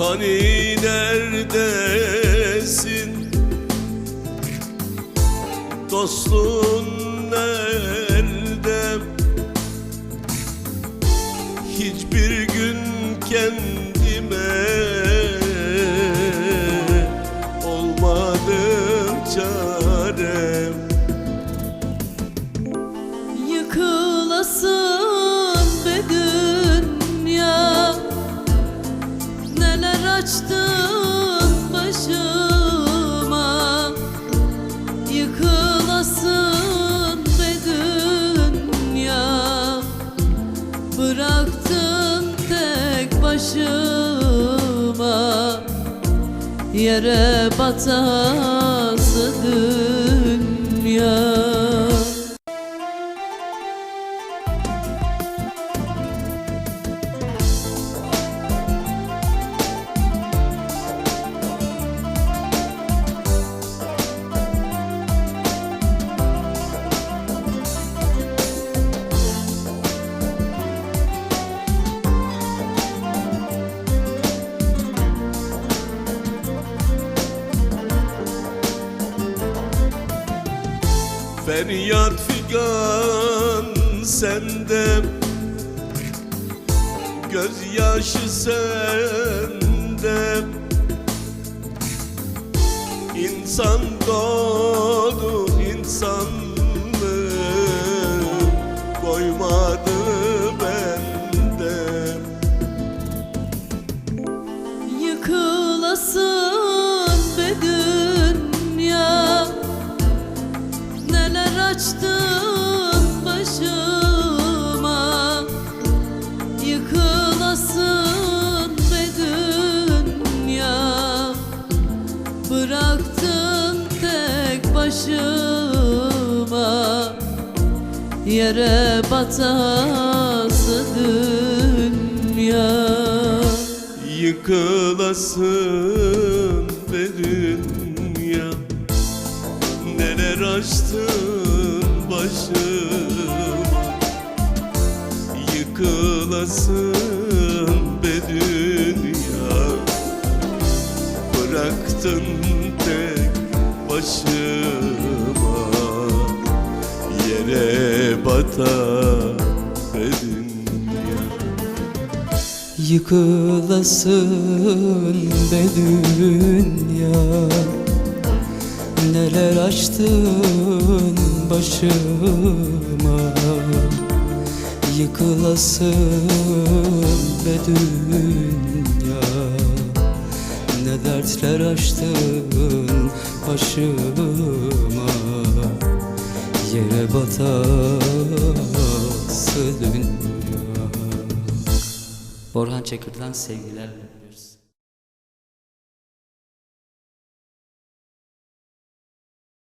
Hani neredesin? Dostun nerede? Hiçbir gün kendime açtın başıma Yıkılasın be dünya. Bıraktın tek başıma Yere batası dünya Feryat figan sende. Gözyaşı sende. İnsan doğdu insanlığı açtın başıma Yıkılasın be dünya. Bıraktın tek başıma Yere batası dünya. Yıkılasın be dünya. Neler açtın başıma Yıkılasın be dünya. Bıraktın tek başıma. Yere batar be Yıkılasın be dünya. Neler açtın başıma Yıkılasın be dünya Ne dertler açtın başıma Yere batası dünya Orhan Çakır'dan sevgilerle.